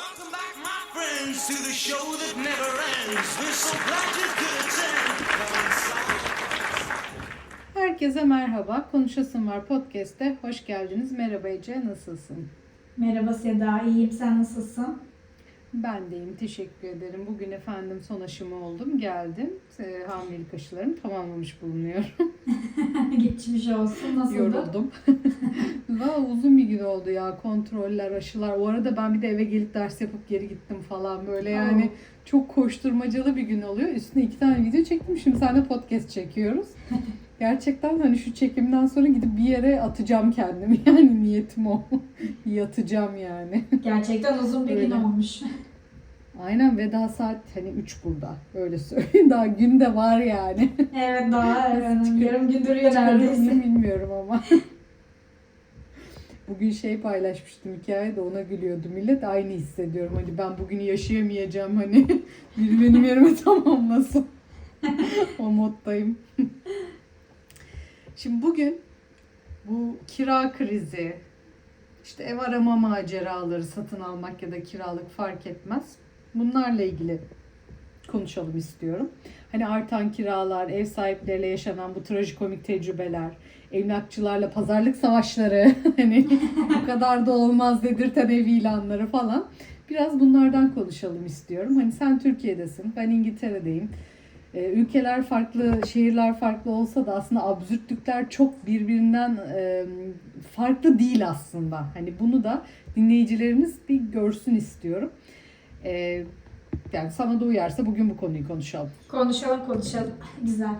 Welcome back, my friends, to the show that never ends. We're so glad you could attend. Herkese merhaba. Konuşasın var podcast'te. Hoş geldiniz. Merhaba Ece, nasılsın? Merhaba Seda, iyiyim. Sen nasılsın? Ben deyim, teşekkür ederim. Bugün efendim son aşımı oldum, geldim. Ee, hamilelik aşılarımı tamamlamış bulunuyorum. Geçmiş olsun. Nasıldı? Yoruldum. Valla uzun bir gün oldu ya. Kontroller, aşılar. O arada ben bir de eve gelip ders yapıp geri gittim falan. Böyle yani çok koşturmacalı bir gün oluyor. Üstüne iki tane video çektim. Şimdi seninle podcast çekiyoruz. Gerçekten hani şu çekimden sonra gidip bir yere atacağım kendimi. Yani niyetim o. Yatacağım yani. Gerçekten uzun bir gün Öyle. olmuş. Aynen ve daha saat hani 3 burada. Öyle söyleyeyim. Daha gün de var yani. evet daha yarım gün duruyor neredeyse. bilmiyorum ama. Bugün şey paylaşmıştım hikayede ona gülüyordu millet. Aynı hissediyorum. Hani ben bugün yaşayamayacağım hani. Biri benim yerime tamamlasın. o moddayım. Şimdi bugün bu kira krizi, işte ev arama maceraları, satın almak ya da kiralık fark etmez. Bunlarla ilgili konuşalım istiyorum. Hani artan kiralar, ev sahipleriyle yaşanan bu trajikomik tecrübeler, emlakçılarla pazarlık savaşları, hani bu kadar da olmaz dedirten ev ilanları falan. Biraz bunlardan konuşalım istiyorum. Hani sen Türkiye'desin, ben İngiltere'deyim. Ee, ülkeler farklı, şehirler farklı olsa da aslında absürtlükler çok birbirinden e, farklı değil aslında. Hani bunu da dinleyicilerimiz bir görsün istiyorum. Ee, yani sana da uyarsa bugün bu konuyu konuşalım. Konuşalım konuşalım. Güzel.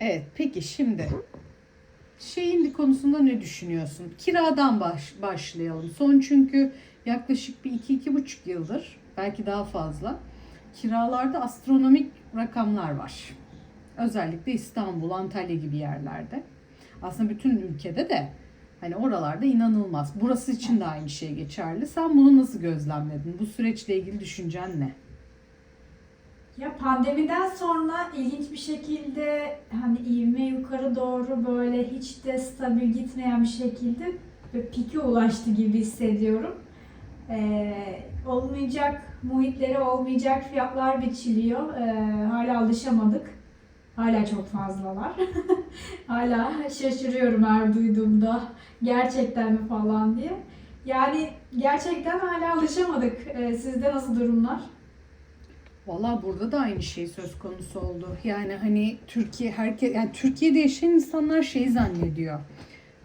Evet, peki şimdi şeyin konusunda ne düşünüyorsun? Kiradan baş, başlayalım. Son çünkü yaklaşık bir iki, iki buçuk yıldır, belki daha fazla, kiralarda astronomik rakamlar var. Özellikle İstanbul, Antalya gibi yerlerde. Aslında bütün ülkede de hani oralarda inanılmaz. Burası için de aynı şey geçerli. Sen bunu nasıl gözlemledin? Bu süreçle ilgili düşüncen ne? Ya pandemiden sonra ilginç bir şekilde hani ivme yukarı doğru böyle hiç de stabil gitmeyen bir şekilde ve pike ulaştı gibi hissediyorum. Ee, olmayacak muhitleri olmayacak fiyatlar biçiliyor. Ee, hala alışamadık. Hala çok fazlalar. hala şaşırıyorum her duyduğumda gerçekten mi falan diye. Yani gerçekten hala alışamadık. Ee, sizde nasıl durumlar? Valla burada da aynı şey söz konusu oldu. Yani hani Türkiye herkes yani Türkiye'de yaşayan insanlar şey zannediyor.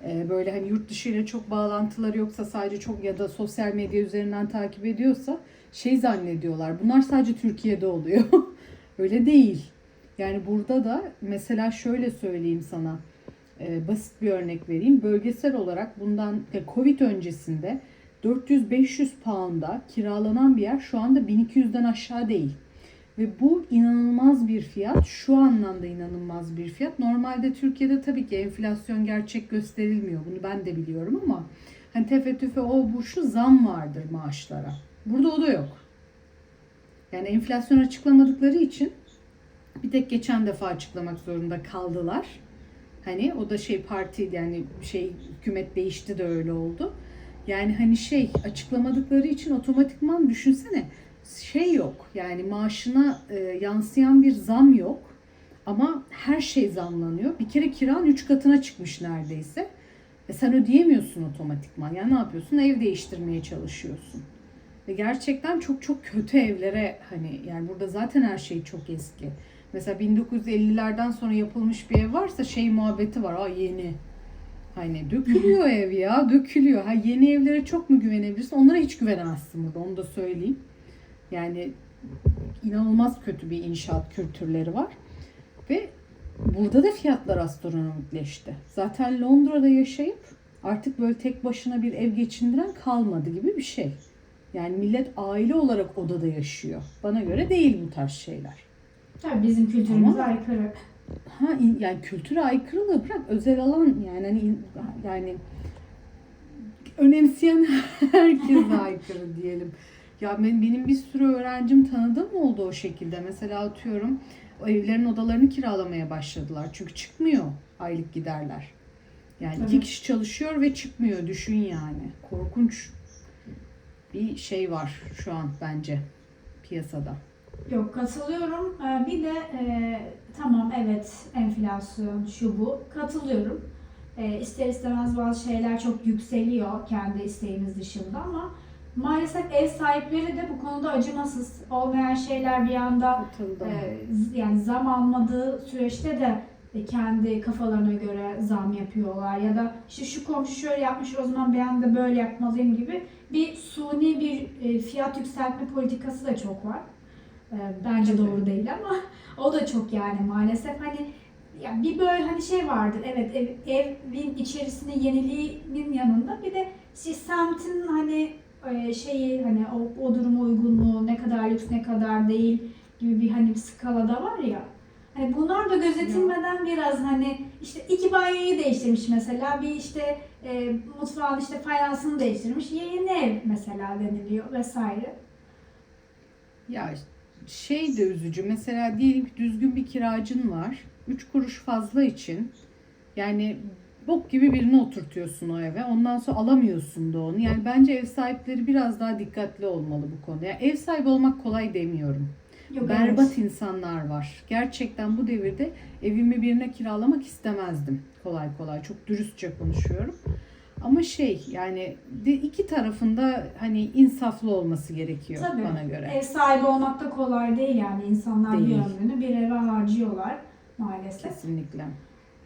Ee, böyle hani yurt dışı ile çok bağlantıları yoksa sadece çok ya da sosyal medya üzerinden takip ediyorsa şey zannediyorlar. Bunlar sadece Türkiye'de oluyor. Öyle değil. Yani burada da mesela şöyle söyleyeyim sana. Ee, basit bir örnek vereyim. Bölgesel olarak bundan e, Covid öncesinde 400-500 pound'a kiralanan bir yer şu anda 1200'den aşağı değil. Ve bu inanılmaz bir fiyat. Şu anlamda inanılmaz bir fiyat. Normalde Türkiye'de tabii ki enflasyon gerçek gösterilmiyor. Bunu ben de biliyorum ama hani tefe tüfe o bu şu zam vardır maaşlara. Burada o da yok. Yani enflasyon açıklamadıkları için bir tek geçen defa açıklamak zorunda kaldılar. Hani o da şey parti yani şey hükümet değişti de öyle oldu. Yani hani şey açıklamadıkları için otomatikman düşünsene şey yok. Yani maaşına e, yansıyan bir zam yok. Ama her şey zamlanıyor. Bir kere kiran 3 katına çıkmış neredeyse. E sen ödeyemiyorsun otomatikman. Yani ne yapıyorsun? Ev değiştirmeye çalışıyorsun. Ve gerçekten çok çok kötü evlere hani yani burada zaten her şey çok eski. Mesela 1950'lerden sonra yapılmış bir ev varsa şey muhabbeti var. Aa yeni. Hani dökülüyor ev ya, dökülüyor. Ha yeni evlere çok mu güvenebilirsin? Onlara hiç güvenemezsin burada. Onu da söyleyeyim. Yani inanılmaz kötü bir inşaat kültürleri var. Ve burada da fiyatlar astronomikleşti. Zaten Londra'da yaşayıp artık böyle tek başına bir ev geçindiren kalmadı gibi bir şey. Yani millet aile olarak odada yaşıyor. Bana göre değil bu tarz şeyler. Tabii bizim kültürümüze Ama- aykırı. Ha in- yani kültüre aykırılığı bırak özel alan yani hani in- yani önemseyen herkese aykırı diyelim. Ya ben, benim bir sürü öğrencim tanıdığım oldu o şekilde. Mesela atıyorum o evlerin odalarını kiralamaya başladılar. Çünkü çıkmıyor aylık giderler. Yani iki Evet. kişi çalışıyor ve çıkmıyor düşün yani. Korkunç bir şey var şu an bence piyasada. Yok katılıyorum. Ee, Bir de e, tamam evet enflasyon şu bu katılıyorum. E, ister istemez bazı şeyler çok yükseliyor kendi isteğimiz dışında ama maalesef ev sahipleri de bu konuda acımasız. Olmayan şeyler bir anda e, yani zam almadığı süreçte de e, kendi kafalarına göre zam yapıyorlar ya da işte şu komşu şöyle yapmış o zaman ben de böyle yapmalıyım gibi bir suni bir e, fiyat yükseltme politikası da çok var. E, Bence Tabii. doğru değil ama o da çok yani maalesef hani ya bir böyle hani şey vardır evet ev, evin içerisinde yeniliğinin yanında bir de işte semtin hani e, şeyi hani o, o duruma uygunluğu ne kadar lüks ne kadar değil gibi bir hani bir skalada var ya. Hani bunlar da gözetilmeden biraz hani işte iki banyoyu değiştirmiş mesela bir işte e, mutfağın işte fayansını değiştirmiş yeni ev mesela deniliyor vesaire. Ya şey de üzücü. Mesela diyelim ki düzgün bir kiracın var. 3 kuruş fazla için yani bok gibi birini oturtuyorsun o eve. Ondan sonra alamıyorsun da onu. Yani bence ev sahipleri biraz daha dikkatli olmalı bu konuda. Yani ev sahibi olmak kolay demiyorum. Yok, Berbat evet. insanlar var. Gerçekten bu devirde evimi birine kiralamak istemezdim. Kolay kolay. Çok dürüstçe konuşuyorum. Ama şey yani de iki tarafında hani insaflı olması gerekiyor Tabii. bana göre. Ev sahibi olmak da kolay değil yani insanlar bir Değil. ömrünü bir eve harcıyorlar maalesef. Kesinlikle.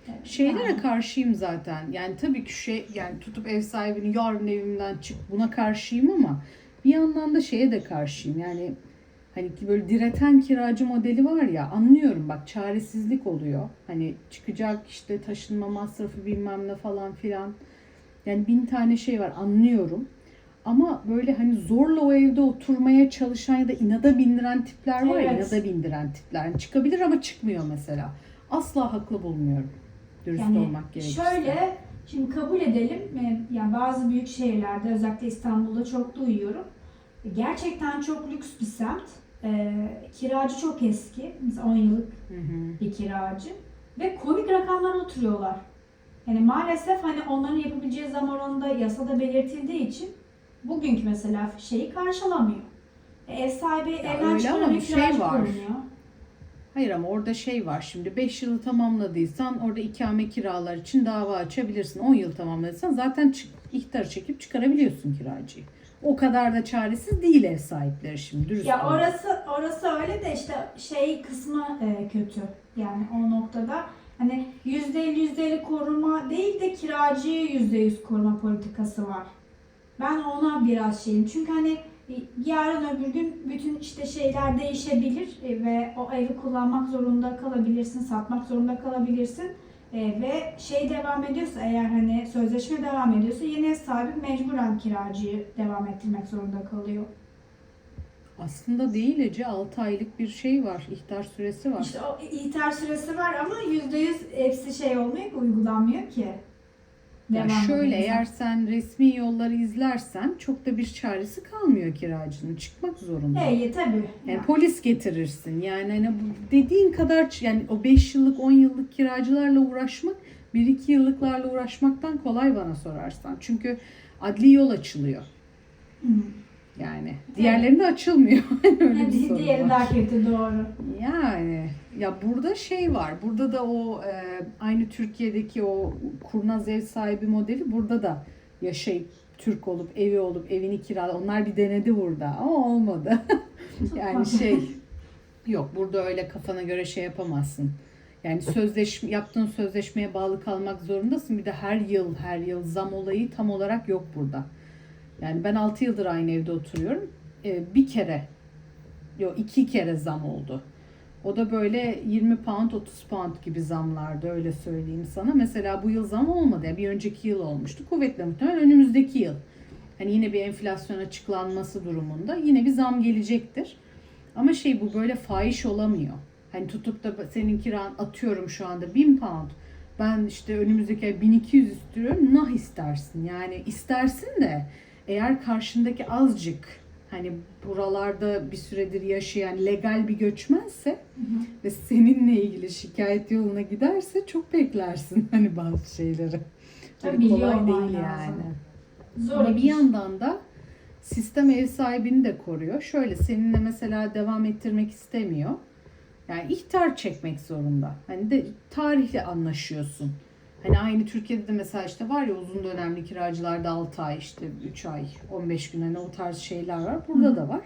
Evet, Şeylere yani. karşıyım zaten. Yani tabii ki şey yani tutup ev sahibini yarın evimden çık buna karşıyım ama bir yandan da şeye de karşıyım. Yani hani ki böyle direten kiracı modeli var ya anlıyorum bak çaresizlik oluyor. Hani çıkacak işte taşınma masrafı bilmem ne falan filan. Yani bin tane şey var anlıyorum. Ama böyle hani zorla o evde oturmaya çalışan ya da inada bindiren tipler var ya Evet. inada bindiren tipler. Yani çıkabilir ama çıkmıyor mesela. Asla haklı bulmuyorum. Dürüst Yani olmak gerekirse. şöyle şimdi kabul edelim yani bazı büyük şehirlerde özellikle İstanbul'da çok duyuyorum. Gerçekten çok lüks bir semt. E, kiracı çok eski. Mesela 10 yıllık Hı hı. bir kiracı ve komik rakamlara oturuyorlar. Yani maalesef hani onların yapabileceği zam oranında yasada belirtildiği için bugünkü mesela şeyi karşılamıyor. E, ev sahibi evden çıkaran bir bir şey var. korunuyor. Hayır ama orada şey var şimdi 5 yılı tamamladıysan orada ikame kiralar için dava açabilirsin. 10 yıl tamamladıysan zaten çık, ihtar çekip çıkarabiliyorsun kiracıyı. O kadar da çaresiz değil ev sahipleri şimdi dürüst Ya orası orası öyle de işte şey kısmı e, kötü. Yani o noktada hani %50 %50 koruma değil de kiracıyı %100 koruma politikası var. Ben ona biraz şeyim. Çünkü hani e, yarın öbür gün bütün işte şeyler değişebilir e, ve o evi kullanmak zorunda kalabilirsin, satmak zorunda kalabilirsin. E, ve şey devam ediyorsa eğer hani sözleşme devam ediyorsa yeni ev sahibi mecburen kiracıyı devam ettirmek zorunda kalıyor. Aslında değil Ece 6 aylık bir şey var. ihtar süresi var. İşte o ihtar süresi var ama yüzde yüz hepsi şey olmuyor ki uygulanmıyor ki. Ya Devam şöyle eğer sen resmi yolları izlersen çok da bir çaresi kalmıyor kiracının. Çıkmak zorunda. Hey, tabii. Yani polis getirirsin. Yani hani bu dediğin kadar yani o 5 yıllık 10 yıllık kiracılarla uğraşmak 1-2 yıllıklarla uğraşmaktan kolay bana sorarsan. Çünkü adli yol açılıyor. Hı. Yani diğerlerinde açılmıyor. Öyle bir sorun diğeri var. daha kötü doğru. Yani ya burada şey var. Burada da o e, aynı Türkiye'deki o kurnaz ev sahibi modeli burada da yaşayıp Türk olup evi olup evini kirala. Onlar bir denedi burada ama olmadı. yani şey yok burada öyle kafana göre şey yapamazsın. Yani sözleşme yaptığın sözleşmeye bağlı kalmak zorundasın. Bir de her yıl her yıl zam olayı tam olarak yok burada. Yani ben 6 yıldır aynı evde oturuyorum. Ee, bir kere yok iki kere zam oldu. O da böyle 20 pound 30 pound gibi zamlardı öyle söyleyeyim sana. Mesela bu yıl zam olmadı. Yani bir önceki yıl olmuştu. Kuvvetle muhtemel önümüzdeki yıl. Hani yine bir enflasyon açıklanması durumunda yine bir zam gelecektir. Ama şey bu böyle fahiş olamıyor. Hani tutup da senin kiran atıyorum şu anda 1000 pound. Ben işte önümüzdeki ay 1200 istiyorum. Nah istersin. Yani istersin de eğer karşındaki azıcık hani buralarda bir süredir yaşayan legal bir göçmense ve seninle ilgili şikayet yoluna giderse çok beklersin hani bazı şeyleri. Tabii Hani biliyor kolay değil lazım. yani. Zor Ama bir yandan da Sistem ev sahibini de koruyor. Şöyle seninle mesela devam ettirmek istemiyor. Yani ihtar çekmek zorunda. Hani de tarihle anlaşıyorsun. Hani aynı Türkiye'de de mesela işte var ya uzun dönemli kiracılarda 6 ay işte 3 ay 15 gün hani o tarz şeyler var. Burada da var.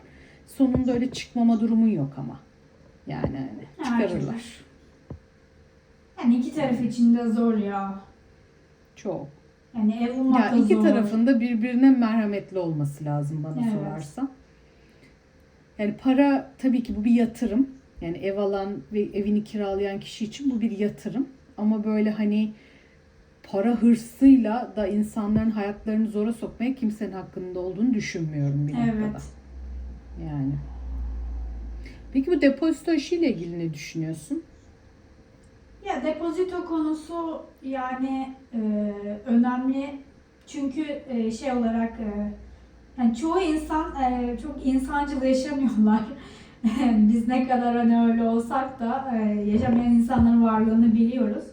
Sonunda öyle çıkmama durumun yok ama. Yani hani Ha, çıkarırlar. Yani iki taraf için de zor ya. Çok. Yani ev bulmak Ya da iki zor. tarafında birbirine merhametli olması lazım bana Evet. sorarsan. Yani para tabii ki bu bir yatırım. Yani ev alan ve evini kiralayan kişi için bu bir yatırım. Ama böyle hani para hırsıyla da insanların hayatlarını zora sokmaya kimsenin hakkında olduğunu düşünmüyorum bir noktada. Evet. Yani. Peki bu depozito işiyle ilgili ne düşünüyorsun? Ya depozito konusu yani e, önemli çünkü e, şey olarak e, yani çoğu insan e, çok insancıl yaşamıyorlar. Biz ne kadar hani öyle olsak da e, yaşamayan insanların varlığını biliyoruz.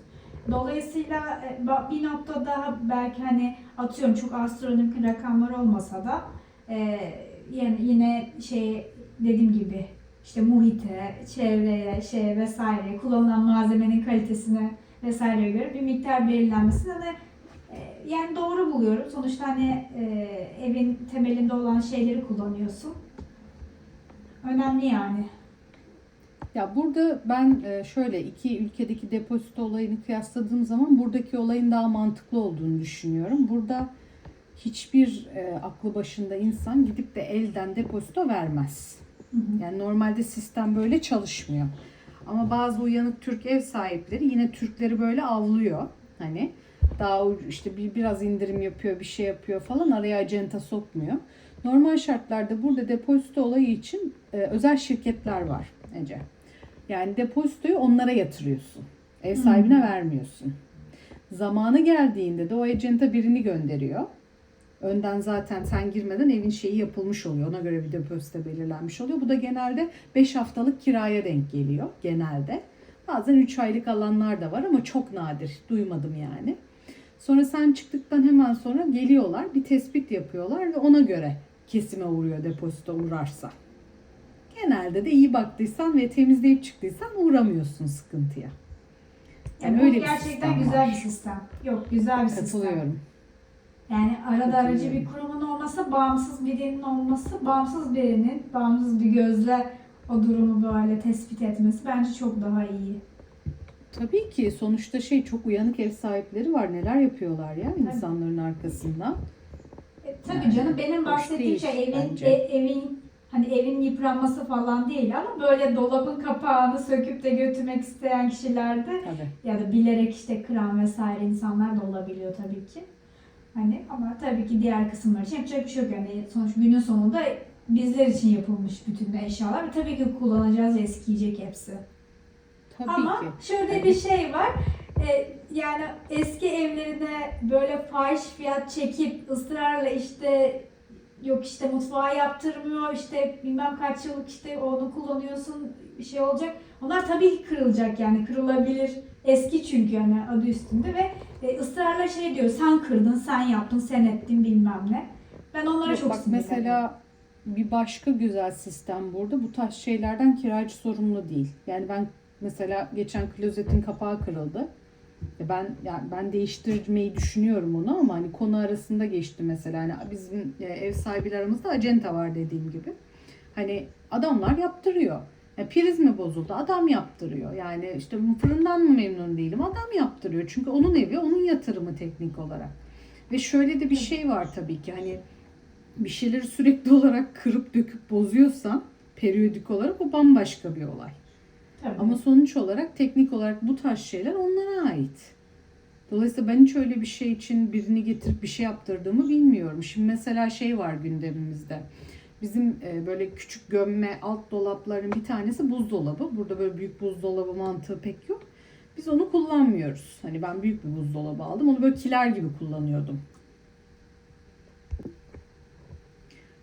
Dolayısıyla e, bir noktada belki hani atıyorum çok astronomik rakamlar olmasa da e, yani yine şey dediğim gibi işte muhite, çevreye, şeye vesaire kullanılan malzemenin kalitesine vesaireye göre bir miktar belirlenmesini hani e, yani doğru buluyorum. Sonuçta hani evin temelinde olan şeyleri kullanıyorsun. Önemli yani. Ya burada ben e, şöyle iki ülkedeki depozito olayını kıyasladığım zaman buradaki olayın daha mantıklı olduğunu düşünüyorum. Burada hiçbir e, aklı başında insan gidip de elden depozito vermez. Hı hı. Yani normalde sistem böyle çalışmıyor. Ama bazı uyanık Türk ev sahipleri yine Türkleri böyle avlıyor. Hani daha işte bir biraz indirim yapıyor, bir şey yapıyor falan araya acenta sokmuyor. Normal şartlarda burada depozito olayı için e, özel şirketler var Ece. Yani depozitoyu onlara yatırıyorsun. Ev sahibine vermiyorsun. Zamanı geldiğinde de o acenta birini gönderiyor. Önden zaten sen girmeden evin şeyi yapılmış oluyor. Ona göre bir depozito belirlenmiş oluyor. Bu da genelde 5 haftalık kiraya denk geliyor genelde. Bazen 3 aylık alanlar da var ama çok nadir. Duymadım yani. Sonra sen çıktıktan hemen sonra geliyorlar. Bir tespit yapıyorlar ve ona göre kesime uğruyor depozito uğrarsa. Genelde de iyi baktıysan ve temizleyip çıktıysan uğramıyorsun sıkıntıya. Yani Yani öyle bir gerçekten sistem güzel var. bir sistem. Yok güzel bir sistem. Katılıyorum. Yani arada aracı bir kurumun olması, bağımsız birinin olması, bağımsız birinin bağımsız bir gözle o durumu böyle tespit etmesi bence çok daha iyi. Tabii ki sonuçta şey çok uyanık ev sahipleri var. Neler yapıyorlar ya insanların arkasında. E, tabii Yani canım benim bahsettiğim şey evin e- evin hani evin yıpranması falan değil ama böyle dolabın kapağını söküp de götürmek isteyen kişilerde Tabii. ya da bilerek işte kıran vesaire insanlar da olabiliyor tabii ki. Hani ama tabii ki diğer kısımlar için yapacak bir şey yok. Yani sonuç günün sonunda bizler için yapılmış bütün eşyalar tabii ki kullanacağız, eskiyecek hepsi. Tabii Ama ki. şöyle Tabii. bir şey var. Ee, yani eski evlerine böyle fahiş fiyat çekip ısrarla işte yok işte mutfağı yaptırmıyor işte bilmem kaç yıllık işte onu kullanıyorsun bir şey olacak. Onlar tabii ki kırılacak yani kırılabilir. Eski çünkü yani adı üstünde ve e, ısrarla şey diyor sen kırdın, sen yaptın, sen ettin bilmem ne. Ben onlara Yok, çok bak mesela bir başka güzel sistem burada. Bu tarz şeylerden kiracı sorumlu değil. Yani ben mesela geçen klozetin kapağı kırıldı. E Ben yani ben değiştirmeyi düşünüyorum onu ama hani konu arasında geçti mesela. Hani bizim e, ev sahibiyle aramızda acenta var dediğim gibi. Hani adamlar yaptırıyor. Ya priz mi bozuldu? Adam yaptırıyor. Yani işte fırından mı memnun değilim? Adam yaptırıyor. Çünkü onun evi, onun yatırımı teknik olarak. Ve şöyle de bir şey var tabii ki. Hani bir şeyleri sürekli olarak kırıp döküp bozuyorsan periyodik olarak o bambaşka bir olay. Tabii. Ama sonuç olarak teknik olarak bu tarz şeyler onlara ait. Dolayısıyla ben hiç öyle bir şey için birini getirip bir şey yaptırdığımı bilmiyorum. Şimdi mesela şey var gündemimizde. Bizim e, böyle küçük gömme alt dolapların bir tanesi buzdolabı. Burada böyle büyük buzdolabı mantığı pek yok. Biz onu kullanmıyoruz. Hani ben büyük bir buzdolabı aldım. Onu böyle kiler gibi kullanıyordum.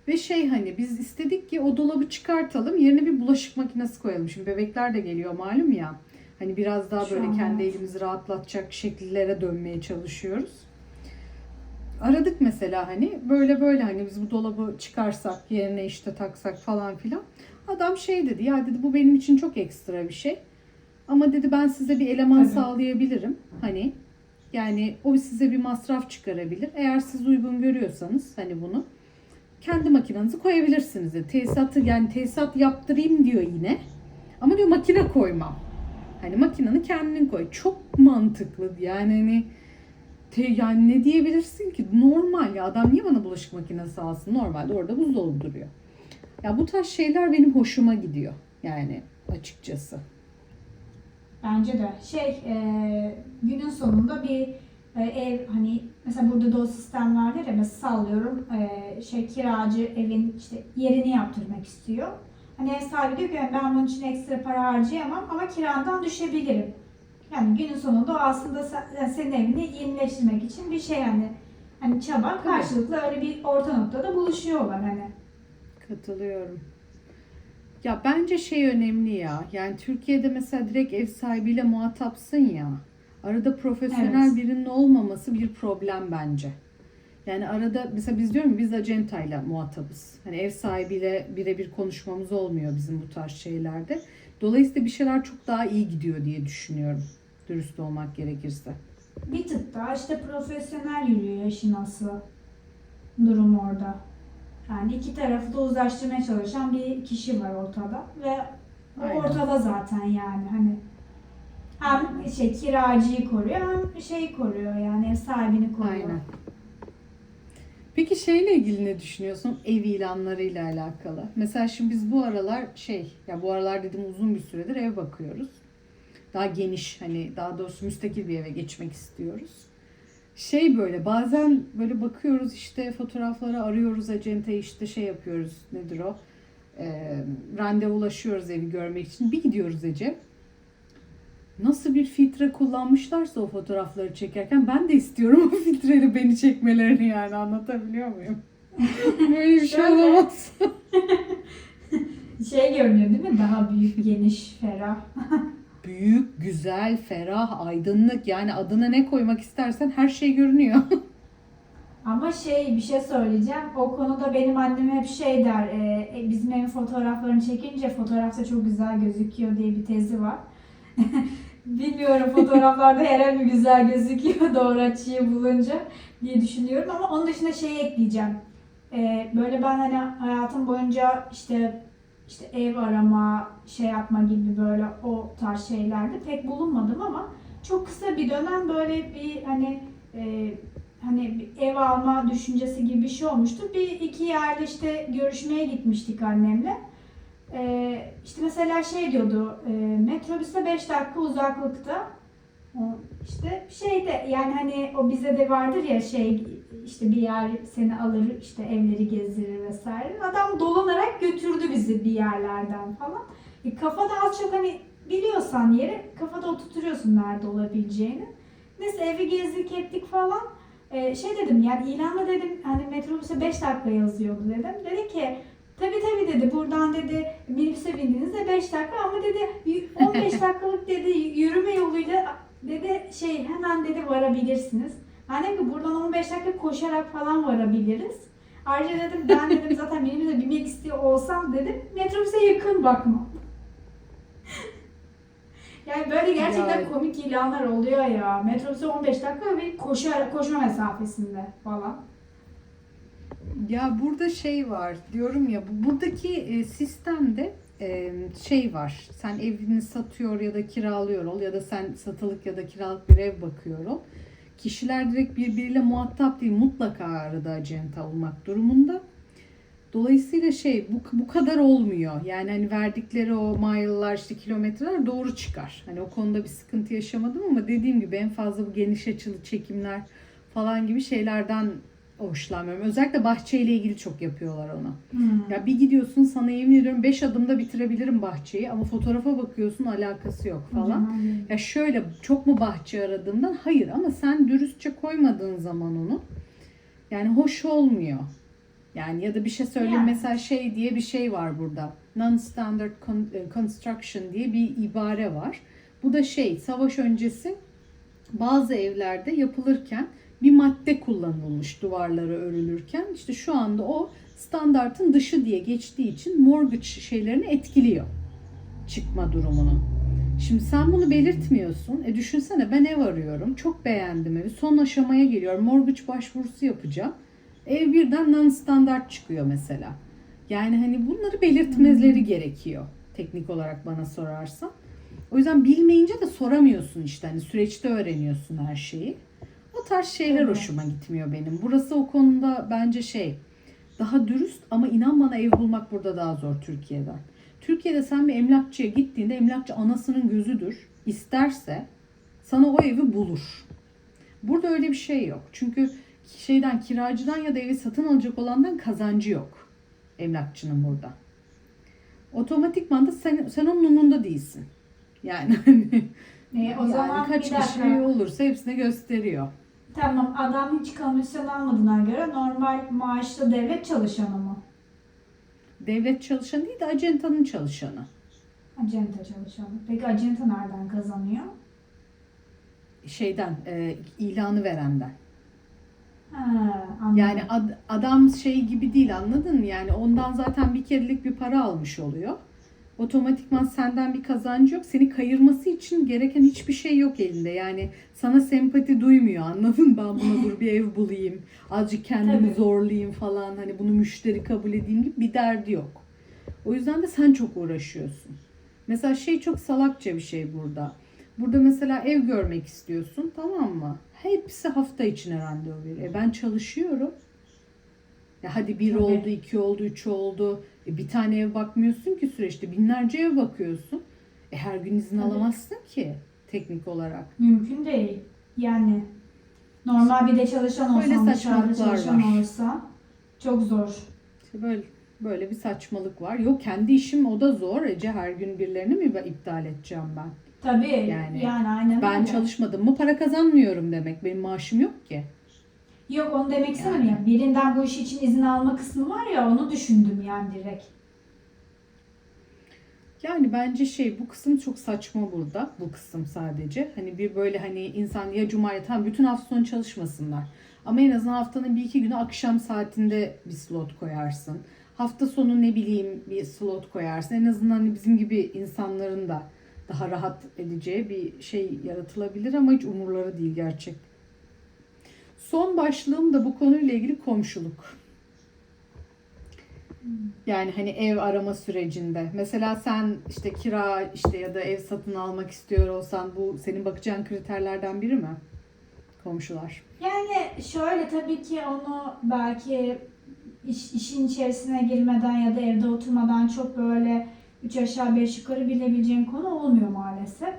Ve şey hani biz istedik ki o dolabı çıkartalım yerine bir bulaşık makinesi koyalım. Şimdi bebekler de geliyor malum ya. Hani biraz daha böyle kendi elimizi rahatlatacak şekillere dönmeye çalışıyoruz. aradık mesela hani böyle böyle hani biz bu dolabı çıkarsak yerine işte taksak falan filan. Adam şey dedi ya dedi bu benim için çok ekstra bir şey. Ama dedi ben size bir eleman Tabii. sağlayabilirim. Hani yani o size bir masraf çıkarabilir. Eğer siz uygun görüyorsanız hani bunu kendi makinenizi koyabilirsiniz. Dedi. Tesisatı yani tesisat yaptırayım diyor yine. Ama diyor makine koymam. Hani makineni kendin koy. Çok mantıklı. Yani hani te, yani ne diyebilirsin ki? Normal ya. Adam niye bana bulaşık makinesi alsın? Normalde orada buzdolabı duruyor. Ya bu tarz şeyler benim hoşuma gidiyor. Yani açıkçası. Bence de. Şey, e, günün sonunda bir e, ev hani mesela burada da o sistem vardır ya mesela sallıyorum e, şey kiracı evin işte yerini yaptırmak istiyor. Hani ev sahibi diyor ki ben bunun için ekstra para harcayamam ama kirandan düşebilirim. Yani günün sonunda o aslında sen- yani senin evini yenileştirmek için bir şey yani hani çaba karşılıklı öyle bir orta noktada buluşuyorlar hani. Katılıyorum. Ya bence şey önemli ya. Yani Türkiye'de mesela direkt ev sahibiyle muhatapsın ya. Arada profesyonel Evet. birinin olmaması bir problem bence. Yani arada mesela biz diyorum biz acentayla muhatabız. Hani ev sahibiyle birebir konuşmamız olmuyor bizim bu tarz şeylerde. Dolayısıyla bir şeyler çok daha iyi gidiyor diye düşünüyorum. Dürüst olmak gerekirse. Bir tık daha işte profesyonel yürüyor işin aslı durum orada. Yani iki tarafı da uzlaştırmaya çalışan bir kişi var ortada ve Aynen. ortada zaten yani hani hem şey kiracıyı koruyor hem şey koruyor yani ev sahibini koruyor. Aynen. Peki şeyle ilgili ne düşünüyorsun? Ev ilanlarıyla alakalı. Mesela şimdi biz bu aralar şey, ya bu aralar dedim uzun bir süredir ev bakıyoruz. Daha geniş hani daha doğrusu müstakil bir eve geçmek istiyoruz. Şey böyle bazen böyle bakıyoruz işte fotoğrafları arıyoruz acentayı işte şey yapıyoruz nedir o? Ee, randevulaşıyoruz evi görmek için. Bir gidiyoruz Ece. Nasıl bir filtre kullanmışlarsa o fotoğrafları çekerken ben de istiyorum o filtreyle beni çekmelerini yani anlatabiliyor muyum? Böyle bir şey olamaz. Şey görünüyor değil mi? Daha büyük, geniş, ferah. Büyük, güzel, ferah, aydınlık yani adına ne koymak istersen her şey görünüyor. Ama şey bir şey söyleyeceğim. O konuda benim annem hep şey der. e, e, bizim evin fotoğraflarını çekince fotoğrafta çok güzel gözüküyor diye bir tezi var. Bilmiyorum fotoğraflarda her mi güzel gözüküyor doğru açıyı bulunca diye düşünüyorum ama onun dışında şey ekleyeceğim. E, böyle ben hani hayatım boyunca işte işte ev arama, şey yapma gibi böyle o tarz şeylerde pek bulunmadım ama çok kısa bir dönem böyle bir hani e, hani ev alma düşüncesi gibi bir şey olmuştu. Bir iki yerde işte görüşmeye gitmiştik annemle. Ee, işte mesela şey diyordu, e, metrobüste 5 dakika uzaklıkta. İşte şeyde yani hani o bize de vardır ya şey işte bir yer seni alır işte evleri gezdirir vesaire. Adam dolanarak götürdü bizi bir yerlerden falan. E, kafada az çok hani biliyorsan yeri kafada oturtuyorsun nerede olabileceğini. Neyse evi gezdik ettik falan. Ee, şey dedim yani ilanda dedim hani metrobüse 5 dakika yazıyordu dedim. Dedi ki tabi tabi dedi buradan dedi minibüse bindiğinizde 5 dakika ama dedi y- 15 dakikalık dedi yürüme yoluyla dedi şey hemen dedi varabilirsiniz. Ben dedim ki buradan 15 dakika koşarak falan varabiliriz. Ayrıca dedim ben dedim zaten minibüse binmek istiyor olsam dedim metrobüse yakın bakma. Yani böyle gerçekten Ya. komik ilanlar oluyor ya. Metrobüse 15 dakika ve koşu, koşma mesafesinde falan. Ya burada şey var diyorum ya bu- buradaki e, sistemde e, şey var. Sen evini satıyor ya da kiralıyor ol ya da sen satılık ya da kiralık bir ev bakıyor ol. Kişiler direkt birbiriyle muhatap değil mutlaka arada acenta olmak durumunda. Dolayısıyla şey bu, bu kadar olmuyor. Yani hani verdikleri o mile'lar işte kilometreler doğru çıkar. Hani o konuda bir sıkıntı yaşamadım ama dediğim gibi en fazla bu geniş açılı çekimler falan gibi şeylerden hoşlanmıyorum. Özellikle bahçeyle ilgili çok yapıyorlar onu. Ya bir gidiyorsun sana yemin ediyorum 5 adımda bitirebilirim bahçeyi ama fotoğrafa bakıyorsun alakası yok falan. Ya şöyle çok mu bahçe aradığımdan hayır ama sen dürüstçe koymadığın zaman onu yani hoş olmuyor. Yani ya da bir şey söyleyeyim Yani. mesela şey diye bir şey var burada. Non-standard e, construction diye bir ibare var. Bu da şey savaş öncesi bazı evlerde yapılırken bir madde kullanılmış duvarlara örülürken işte şu anda o standartın dışı diye geçtiği için mortgage şeylerini etkiliyor çıkma durumunu. Şimdi sen bunu belirtmiyorsun. E düşünsene ben ev arıyorum. Çok beğendim evi. Son aşamaya geliyorum. Mortgage başvurusu yapacağım. Ev birden non standart çıkıyor mesela. Yani hani bunları belirtmeleri gerekiyor teknik olarak bana sorarsan. O yüzden bilmeyince de soramıyorsun işte. Hani süreçte öğreniyorsun her şeyi. O tarz şeyler Evet. hoşuma gitmiyor benim. Burası o konuda bence şey daha dürüst ama inan bana ev bulmak burada daha zor Türkiye'den. Türkiye'de sen bir emlakçıya gittiğinde emlakçı anasının gözüdür. İsterse sana o evi bulur. Burada öyle bir şey yok. Çünkü şeyden kiracıdan ya da evi satın alacak olandan kazancı yok. Emlakçının burada. Otomatikman da sen, sen onun umurunda değilsin. Yani hani E, o yani zaman kaç kişi olursa hepsine gösteriyor. Tamam adam hiç komisyon almadığına göre normal maaşlı devlet çalışanı mı? Devlet çalışanı değil de acentanın çalışanı. Acenta çalışanı. Peki acenta nereden kazanıyor? Şeyden, e, ilanı verenden. Ha, anladım. Yani ad- adam şey gibi değil anladın mı? Yani ondan zaten bir kerelik bir para almış oluyor. Otomatikman senden bir kazancı yok. Seni kayırması için gereken hiçbir şey yok elinde. Yani sana sempati duymuyor anladın mı? Ben buna dur bir ev bulayım. Azıcık kendimi Tabii. zorlayayım falan. Hani bunu müşteri kabul edeyim gibi bir derdi yok. O yüzden de sen çok uğraşıyorsun. Mesela şey çok salakça bir şey burada. Burada mesela ev görmek istiyorsun tamam mı? Hepsi hafta içine randevu veriyor. E ben çalışıyorum. Ya hadi bir Tabii. oldu, iki oldu, üç oldu. E bir tane ev bakmıyorsun ki süreçte. Binlerce ev bakıyorsun. E her gün izin Tabii. alamazsın ki teknik olarak. Mümkün değil. Yani normal bir de çalışan Böyle olsan, dışarıda çalışan var. olsa çok zor. İşte böyle böyle bir saçmalık var. Yok kendi işim o da zor. Ece her gün birilerini mi iptal edeceğim ben? Tabii Yani yani, yani aynen Ben öyle. çalışmadım mı para kazanmıyorum demek. Benim maaşım yok ki. Yok onu demek istemiyorum ya. Birinden bu iş için izin alma kısmı var ya onu düşündüm yani direkt. Yani bence şey bu kısım çok saçma burada. Bu kısım sadece. Hani bir böyle hani insan ya cumartesi tam bütün hafta sonu çalışmasınlar. Ama en azından haftanın bir iki günü akşam saatinde bir slot koyarsın. Hafta sonu ne bileyim bir slot koyarsın. En azından hani bizim gibi insanların da daha rahat edeceği bir şey yaratılabilir ama hiç umurları değil gerçek. Son başlığım da bu konuyla ilgili komşuluk. Yani hani ev arama sürecinde. Mesela sen işte kira işte ya da ev satın almak istiyor olsan bu senin bakacağın kriterlerden biri mi? Komşular. Yani şöyle tabii ki onu belki iş, işin içerisine girmeden ya da evde oturmadan çok böyle üç aşağı beş yukarı bilebileceğin konu olmuyor maalesef.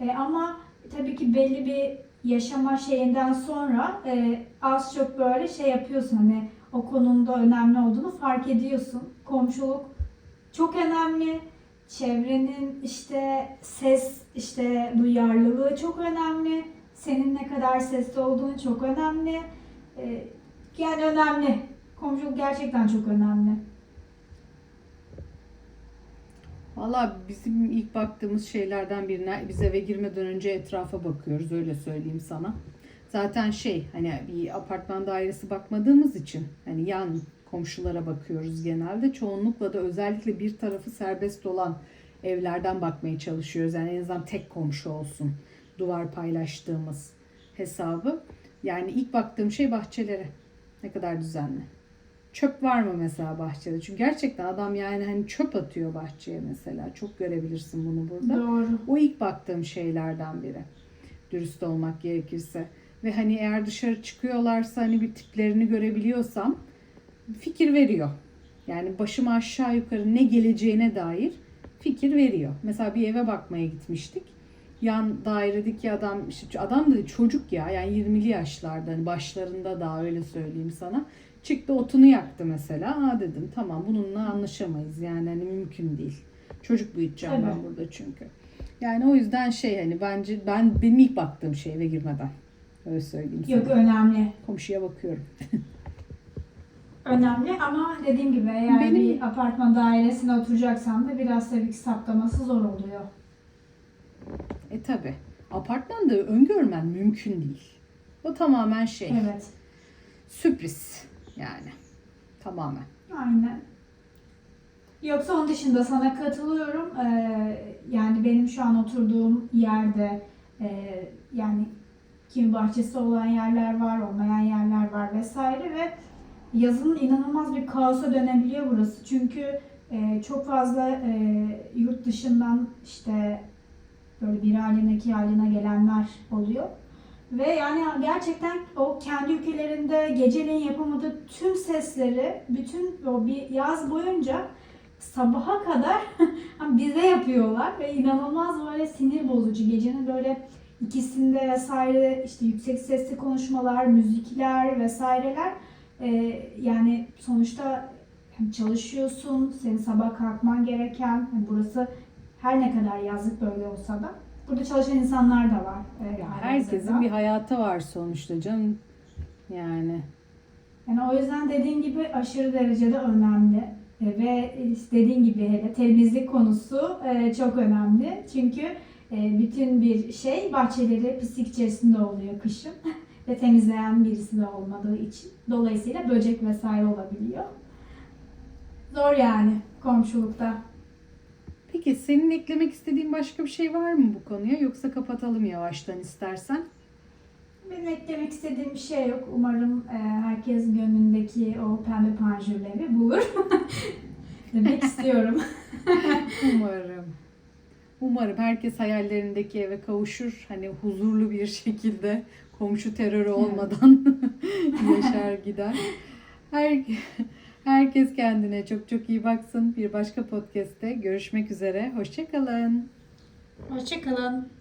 E, ama tabii ki belli bir yaşama şeyinden sonra e, az çok böyle şey yapıyorsun hani o konumda önemli olduğunu fark ediyorsun. Komşuluk çok önemli. Çevrenin işte ses işte duyarlılığı çok önemli. Senin ne kadar sesli olduğun çok önemli. Ee, yani önemli. Komşuluk gerçekten çok önemli. Valla bizim ilk baktığımız şeylerden birine biz eve girmeden önce etrafa bakıyoruz öyle söyleyeyim sana. Zaten şey hani bir apartman dairesi bakmadığımız için hani yan komşulara bakıyoruz genelde. Çoğunlukla da özellikle bir tarafı serbest olan evlerden bakmaya çalışıyoruz. Yani en azından tek komşu olsun. Duvar paylaştığımız hesabı. Yani ilk baktığım şey bahçelere. Ne kadar düzenli. Çöp var mı mesela bahçede? Çünkü gerçekten adam yani hani çöp atıyor bahçeye mesela. Çok görebilirsin bunu burada. Doğru. O ilk baktığım şeylerden biri. Dürüst olmak gerekirse. Ve hani eğer dışarı çıkıyorlarsa hani bir tiplerini görebiliyorsam fikir veriyor. Yani başıma aşağı yukarı ne geleceğine dair fikir veriyor. Mesela bir eve bakmaya gitmiştik. Yan dairedeki adam, işte adam da çocuk ya yani 20'li yaşlarda hani başlarında daha öyle söyleyeyim sana. Çıktı otunu yaktı mesela. Ha dedim tamam bununla anlaşamayız yani hani mümkün değil. Çocuk büyüteceğim ben Tabii. burada çünkü. Yani o yüzden şey hani bence ben benim ilk baktığım şey eve girmeden. Öyle söyleyeyim Yok sana. önemli. Komşuya bakıyorum. Önemli ama dediğim gibi eğer Benim- bir apartman dairesine oturacaksan da biraz tabii ki saptaması zor oluyor. E tabi. Apartmanda öngörmen mümkün değil. O tamamen şey. Evet. Sürpriz yani. Tamamen. Aynen. Yoksa onun dışında sana katılıyorum. Ee, yani benim şu an oturduğum yerde e, yani kimi bahçesi olan yerler var, olmayan yerler var vesaire ve yazın inanılmaz bir kaosa dönebiliyor burası. Çünkü e, çok fazla e, yurt dışından işte böyle bir aylığına iki aylığına gelenler oluyor. Ve yani gerçekten o kendi ülkelerinde geceleyin yapamadığı tüm sesleri bütün o bir yaz boyunca sabaha kadar bize yapıyorlar ve inanılmaz böyle sinir bozucu gecenin böyle ikisinde vesaire işte yüksek sesli konuşmalar, müzikler vesaireler Ee, yani sonuçta çalışıyorsun, senin sabah kalkman gereken burası her ne kadar yazlık böyle olsa da burada çalışan insanlar da var. e, herkesin bir hayatı var sonuçta canım. Yani Yani o yüzden dediğin gibi aşırı derecede önemli. E, Ve dediğin gibi hele temizlik konusu e, çok önemli. Çünkü e, bütün bir şey bahçeleri pislik içerisinde oluyor kışın. Ve temizleyen birisi de olmadığı için. Dolayısıyla böcek vesaire olabiliyor. Zor yani komşulukta. Peki senin eklemek istediğin başka bir şey var mı bu konuya yoksa kapatalım yavaştan istersen? Benim eklemek istediğim bir şey yok. Umarım e, herkes gönlündeki o pembe panjurları bulur. Demek istiyorum. Umarım. Umarım herkes hayallerindeki eve kavuşur. Hani huzurlu bir şekilde komşu terörü olmadan yaşar gider. Her, herkes kendine çok çok iyi baksın. Bir başka podcast'te görüşmek üzere. Hoşçakalın. Hoşçakalın.